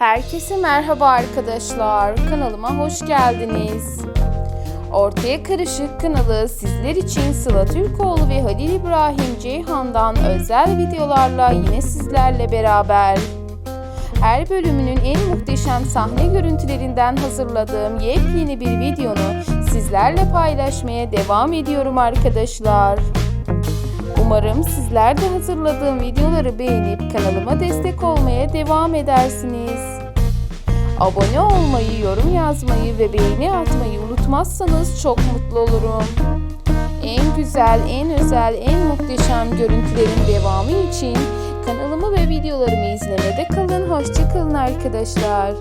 Herkese merhaba arkadaşlar. Kanalıma hoş geldiniz. Ortaya Karışık kanalı sizler için Sıla Türkoğlu ve Halil İbrahim Ceyhan'dan özel videolarla yine sizlerle beraber. Her bölümünün en muhteşem sahne görüntülerinden hazırladığım yepyeni bir videonu sizlerle paylaşmaya devam ediyorum arkadaşlar. Umarım sizler de hazırladığım videoları beğenip kanalıma destek olmaya devam edersiniz. Abone olmayı, yorum yazmayı ve beğeni atmayı unutmazsanız çok mutlu olurum. En güzel, en özel, en muhteşem görüntülerin devamı için kanalımı ve videolarımı izlemede kalın. Hoşçakalın arkadaşlar.